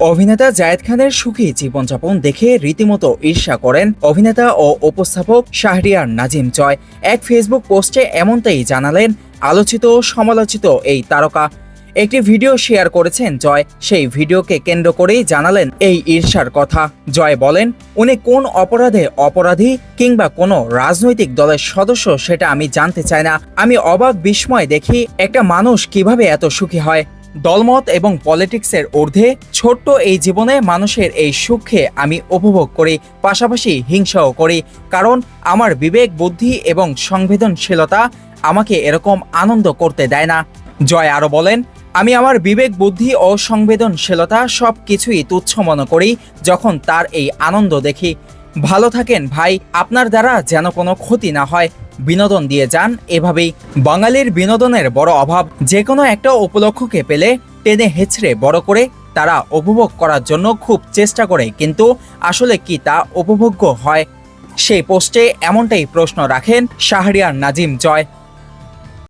অভিনেতা জায়েদ খানের সুখী জীবনযাপন দেখে রীতিমতো ঈর্ষা করেন অভিনেতা ও উপস্থাপক শাহরিয়ার নাজিম জয়। এক ফেসবুক পোস্টে এমনটাই জানালেন, আলোচিত ও সমালোচিত এই তারকা। একটি ভিডিও শেয়ার করেছেন জয়। সেই ভিডিওকে কেন্দ্র করেই জানালেন এই ঈর্ষার কথা। জয় বলেন, উনি কোন অপরাধে অপরাধী কিংবা কোনো রাজনৈতিক দলের সদস্য সেটা আমি জানতে চাই না। আমি অবাক বিস্ময় দেখি একটা মানুষ কীভাবে এত সুখী হয়। দলমত এবং পলিটিক্সের ঊর্ধ্বে ছোট্ট এই জীবনে মানুষের এই সুখে আমি উপভোগ করি, পাশাপাশি হিংসাও করি। কারণ আমার বিবেক, বুদ্ধি এবং সংবেদনশীলতা আমাকে এরকম আনন্দ করতে দেয় না। জয় আরও বলেন, আমি আমার বিবেক, বুদ্ধি ও সংবেদনশীলতা সব কিছুই তুচ্ছ মনে করি, যখন তার এই আনন্দ দেখি। ভালো থাকেন ভাই, আপনার দ্বারা যেন কোনো ক্ষতি না হয়। বিনোদন দিয়ে যান এভাবেই। বাঙালির বিনোদনের বড় অভাব, যে কোনো একটা উপলক্ষকে পেলে টেনে হেঁচড়ে বড় করে তারা উপভোগ করার জন্য খুব চেষ্টা করে। কিন্তু আসলে কি তা উপভোগ্য হয়? সেই পোস্টে এমনটাই প্রশ্ন রাখেন শাহরিয়ার নাজিম জয়।